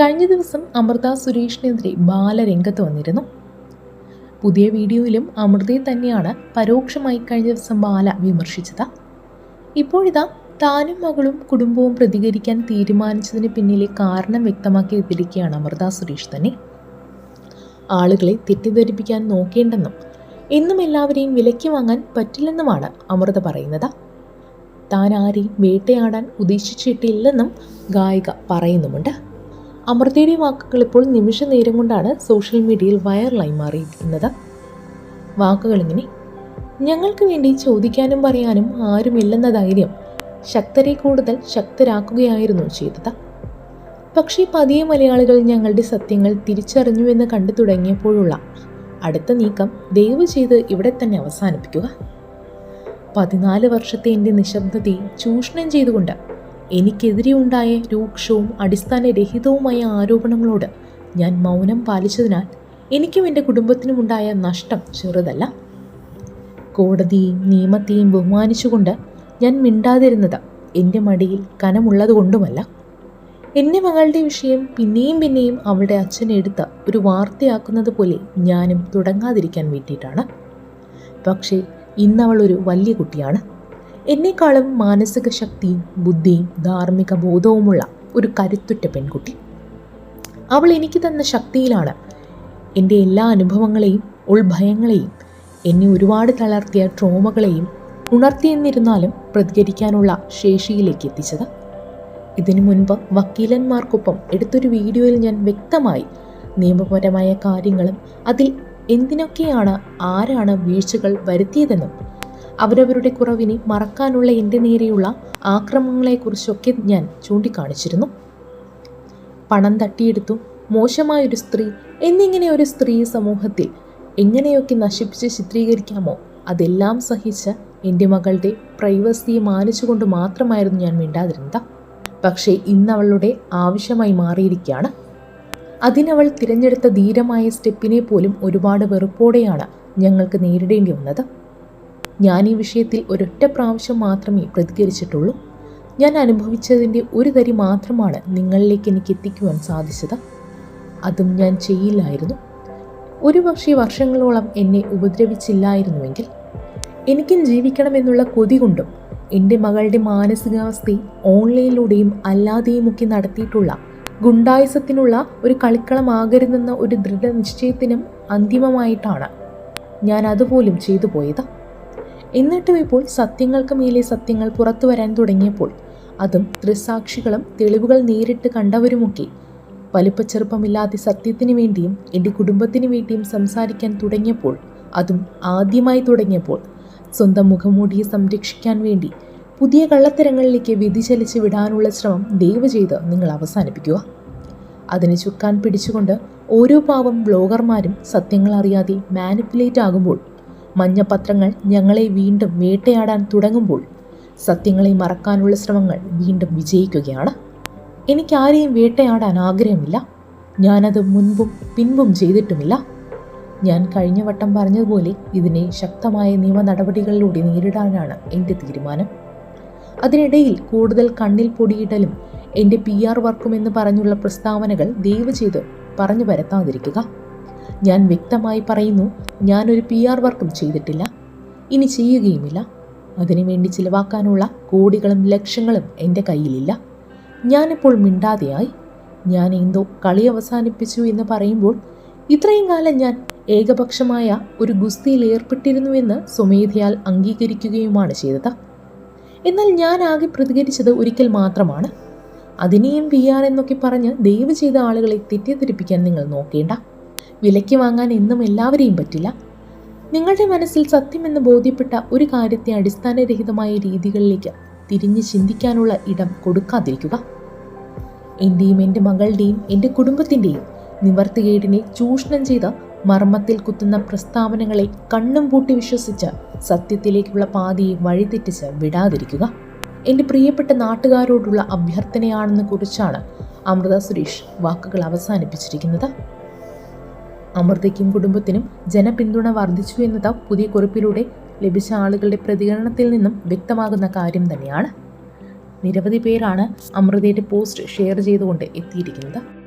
കഴിഞ്ഞ ദിവസം അമൃത സുരേഷിനെതിരെ ബാലരംഗത്ത് വന്നിരുന്നു. പുതിയ വീഡിയോയിലും അമൃതയെ തന്നെയാണ് പരോക്ഷമായി കഴിഞ്ഞ ദിവസം ബാല വിമർശിച്ചത്. ഇപ്പോഴിതാ താനും മകളും കുടുംബവും പ്രതികരിക്കാൻ തീരുമാനിച്ചതിന് പിന്നിലെ കാരണം വ്യക്തമാക്കി എത്തിയിരിക്കുകയാണ് അമൃത സുരേഷ് തന്നെ. ആളുകളെ തെറ്റിദ്ധരിപ്പിക്കാൻ നോക്കേണ്ടെന്നും എന്നും എല്ലാവരെയും വിലയ്ക്ക് വാങ്ങാൻ പറ്റില്ലെന്നുമാണ് അമൃത പറയുന്നത്. താൻ ആരെയും വേട്ടയാടാൻ ഉദ്ദേശിച്ചിട്ടില്ലെന്നും ഗായിക പറയുന്നുമുണ്ട്. അമൃതയുടെ വാക്കുകൾ ഇപ്പോൾ നിമിഷ നേരം കൊണ്ടാണ് സോഷ്യൽ മീഡിയയിൽ വൈറലായി മാറിയിരിക്കുന്നത് വാക്കുകൾ ഇങ്ങനെ ഞങ്ങൾക്ക് വേണ്ടി ചോദിക്കാനും പറയാനും ആരുമില്ലെന്ന ധൈര്യം ശക്തരെ കൂടുതൽ ശക്തരാക്കുകയായിരുന്നു ചെയ്തത്. പക്ഷേ പതിയെ മലയാളികൾ ഞങ്ങളുടെ സത്യങ്ങൾ തിരിച്ചറിഞ്ഞുവെന്ന് കണ്ടു തുടങ്ങിയപ്പോഴുള്ള അടുത്ത നീക്കം ദയവ് ചെയ്ത് ഇവിടെ തന്നെ അവസാനിപ്പിക്കുക. പതിനാല് വർഷത്തെ എന്റെ നിശബ്ദതയെ ചൂഷണം ചെയ്തുകൊണ്ട് എനിക്കെതിരെ ഉണ്ടായ രൂക്ഷവും അടിസ്ഥാനരഹിതവുമായ ആരോപണങ്ങളോട് ഞാൻ മൗനം പാലിച്ചതിനാൽ എനിക്കും എന്റെ കുടുംബത്തിനുമുണ്ടായ നഷ്ടം ചെറുതല്ല. കോടതിയെയും നിയമത്തെയും ബഹുമാനിച്ചുകൊണ്ട് ഞാൻ മിണ്ടാതിരുന്നത് എന്റെ മടിയിൽ കനമുള്ളതുകൊണ്ടുമല്ല എന്റെ മകളുടെ വിഷയം പിന്നെയും പിന്നെയും അവളുടെ അച്ഛനെടുത്ത് ഒരു വാർത്തയാക്കുന്നത് പോലെ ഞാനും തുടങ്ങാതിരിക്കാൻ വേണ്ടിയിട്ടാണ്. പക്ഷേ ഇന്നവളൊരു വലിയ കുട്ടിയാണ്. എന്നെക്കാളും മാനസിക ശക്തിയും ബുദ്ധിയും ധാർമ്മിക ബോധവുമുള്ള ഒരു കരുത്തുറ്റ പെൺകുട്ടി. അവൾ എനിക്ക് തന്ന ശക്തിയിലാണ് എന്റെ എല്ലാ അനുഭവങ്ങളെയും ഉൾഭയങ്ങളെയും എന്നെ ഒരുപാട് തളർത്തിയ ട്രോമകളെയും ഉണർത്തിയെന്നിരുന്നാലും പ്രതികരിക്കാനുള്ള ശേഷിയിലേക്ക് എത്തിച്ചത്. ഇതിനു മുൻപ് വക്കീലന്മാർക്കൊപ്പം എടുത്തൊരു വീഡിയോയിൽ ഞാൻ വ്യക്തമായി നിയമപരമായ കാര്യങ്ങളും അതിൽ എന്തിനൊക്കെയാണ് ആരാണ് വീഴ്ചകൾ വരുത്തിയതെന്നും അവരവരുടെ കുറവിനെ മറക്കാനുള്ള എന്റെ നേരെയുള്ള ആക്രമണങ്ങളെക്കുറിച്ചൊക്കെ ഞാൻ ചൂണ്ടിക്കാണിച്ചിരുന്നു. പണം തട്ടിയെടുത്തു മോശമായൊരു സ്ത്രീ എന്നിങ്ങനെ ഒരു സ്ത്രീ സമൂഹത്തിൽ എങ്ങനെയൊക്കെ നശിപ്പിച്ച് ചിത്രീകരിക്കാമോ അതെല്ലാം സഹിച്ച് എന്റെ മകളുടെ പ്രൈവസിയെ മാനിച്ചുകൊണ്ട് മാത്രമായിരുന്നു ഞാൻ മിണ്ടാതിരുന്നത്. പക്ഷേ ഇന്ന് അവളുടെ ആവശ്യമായി മാറിയിരിക്കുകയാണ്. അതിനവൾ തിരഞ്ഞെടുത്ത ധീരമായ സ്റ്റെപ്പിനെ പോലും ഒരുപാട് വെറുപ്പോടെയാണ് ഞങ്ങൾക്ക് നേരിടേണ്ടി വന്നത്. ഞാൻ ഈ വിഷയത്തിൽ ഒരൊറ്റ പ്രാവശ്യം മാത്രമേ പ്രതികരിച്ചിട്ടുള്ളൂ. ഞാൻ അനുഭവിച്ചതിന്റെ ഒരു തരി മാത്രമാണ് നിങ്ങളിലേക്ക് എനിക്ക് എത്തിക്കുവാൻ സാധിച്ചത്. അതും ഞാൻ ചെയ്യില്ലായിരുന്നു. ഒരു പക്ഷേ വർഷങ്ങളോളം എന്നെ ഉപദ്രവിച്ചില്ലായിരുന്നുവെങ്കിൽ എനിക്കും ജീവിക്കണമെന്നുള്ള കൊതി കൊണ്ടും എന്റെ മകളുടെ മാനസികാവസ്ഥയും ഓൺലൈനിലൂടെയും അല്ലാതെയുമൊക്കെ നടത്തിയിട്ടുള്ള ഗുണ്ടായുസത്തിനുള്ള ഒരു കളിക്കളമാകരുതെന്ന ഒരു ദൃഢനിശ്ചയത്തിനും അന്തിമമായിട്ടാണ് ഞാൻ അതുപോലും ചെയ്തു പോയത്. എന്നിട്ടും ഇപ്പോൾ സത്യങ്ങൾക്ക് മേലെ സത്യങ്ങൾ പുറത്തു വരാൻ തുടങ്ങിയപ്പോൾ അതും ദൃസാക്ഷികളും തെളിവുകൾ നേരിട്ട് കണ്ടവരുമൊക്കെ. വലിപ്പച്ചെറുപ്പമില്ലാതെ സത്യത്തിന് വേണ്ടിയും എന്റെ കുടുംബത്തിന് വേണ്ടിയും സംസാരിക്കാൻ തുടങ്ങിയപ്പോൾ അതും ആദ്യമായി തുടങ്ങിയപ്പോൾ സ്വന്തം മുഖമൂടിയെ സംരക്ഷിക്കാൻ വേണ്ടി പുതിയ കള്ളത്തരങ്ങളിലേക്ക് വ്യതിചലിച്ച് വിടാനുള്ള ശ്രമം ദയവ് ചെയ്ത് നിങ്ങൾ അവസാനിപ്പിക്കുക. അതിനെ ചുക്കാൻ പിടിച്ചുകൊണ്ട് ഓരോ പാവം ബ്ലോഗർമാരും സത്യങ്ങൾ അറിയാതെ മാനിപ്പുലേറ്റ് ആകുമ്പോൾ മഞ്ഞപത്രങ്ങൾ ഞങ്ങളെ വീണ്ടും വേട്ടയാടാൻ തുടങ്ങുമ്പോൾ സത്യങ്ങളെ മറക്കാനുള്ള ശ്രമങ്ങൾ വീണ്ടും വിജയിക്കുകയാണ്. എനിക്കാരെയും വേട്ടയാടാൻ ആഗ്രഹമില്ല. ഞാനത് മുൻപും പിൻപും ചെയ്തിട്ടുമില്ല. ഞാൻ കഴിഞ്ഞ വട്ടം പറഞ്ഞതുപോലെ ഇതിനെ ശക്തമായ നിയമ നടപടികളിലൂടെ നേരിടാനാണ് എന്റെ തീരുമാനം. അതിനിടയിൽ കൂടുതൽ കണ്ണിൽ പൊടിയിടലും എന്റെ പി ആർ വർക്കുമെന്ന് പറഞ്ഞുള്ള പ്രസ്താവനകൾ ദയവ് ചെയ്ത് പറഞ്ഞു പരത്താതിരിക്കുക. ഞാൻ വ്യക്തമായി പറയുന്നു ഞാനൊരു പി ആർ വർക്കും ചെയ്തിട്ടില്ല. ഇനി ചെയ്യുകയുമില്ല. അതിനുവേണ്ടി ചിലവാക്കാനുള്ള കോടികളും ലക്ഷങ്ങളും എന്റെ കയ്യിലില്ല. ഞാനിപ്പോൾ മിണ്ടാതെയായി. ഞാൻ എന്തോ കളി അവസാനിപ്പിച്ചു എന്ന് പറയുമ്പോൾ ഇത്രയും കാലം ഞാൻ ഏകപക്ഷമായ ഒരു ഗുസ്തിയിൽ ഏർപ്പെട്ടിരുന്നുവെന്ന് സ്വമേധയാൽ അംഗീകരിക്കുകയുമാണ് ചെയ്തത്. എന്നാൽ ഞാൻ ആകെ പ്രതികരിച്ചത് ഒരിക്കൽ മാത്രമാണ്. അതിനെയും പി ആർ എന്നൊക്കെ പറഞ്ഞ് ദയവ് ചെയ്ത ആളുകളെ തെറ്റിദ്ധരിപ്പിക്കാൻ നിങ്ങൾ നോക്കേണ്ട. വിലയ്ക്ക് വാങ്ങാൻ എന്നും എല്ലാവരെയും പറ്റില്ല. നിങ്ങളുടെ മനസ്സിൽ സത്യമെന്ന് ബോധ്യപ്പെട്ട ഒരു കാര്യത്തെ അടിസ്ഥാനരഹിതമായ രീതികളിലേക്ക് തിരിഞ്ഞ് ചിന്തിക്കാനുള്ള ഇടം കൊടുക്കാതിരിക്കുക. എന്റെയും എന്റെ മകളുടെയും എന്റെ കുടുംബത്തിന്റെയും നിവർത്തികേടിനെ ചൂഷണം ചെയ്ത മർമ്മത്തിൽ കുത്തുന്ന പ്രസ്താവനകളെ കണ്ണും പൂട്ടി വിശ്വസിച്ച് സത്യത്തിലേക്കുള്ള പാതയെ വഴിതെറ്റിച്ച് വിടാതിരിക്കുക. എന്റെ പ്രിയപ്പെട്ട നാട്ടുകാരോടുള്ള അഭ്യർത്ഥനയാണെന്ന് കുറിച്ചാണ് അമൃത സുരേഷ് വാക്കുകൾ അവസാനിപ്പിച്ചിരിക്കുന്നത്. അമൃതയ്ക്കും കുടുംബത്തിനും ജനപിന്തുണ വർദ്ധിച്ചു എന്നത് പുതിയ കുറിപ്പിലൂടെ ലഭിച്ച ആളുകളുടെ പ്രതികരണത്തിൽ നിന്നും വ്യക്തമാകുന്ന കാര്യം തന്നെയാണ്. നിരവധി പേരാണ് അമൃതയുടെ പോസ്റ്റ് ഷെയർ ചെയ്തുകൊണ്ട് എത്തിയിരിക്കുന്നത്.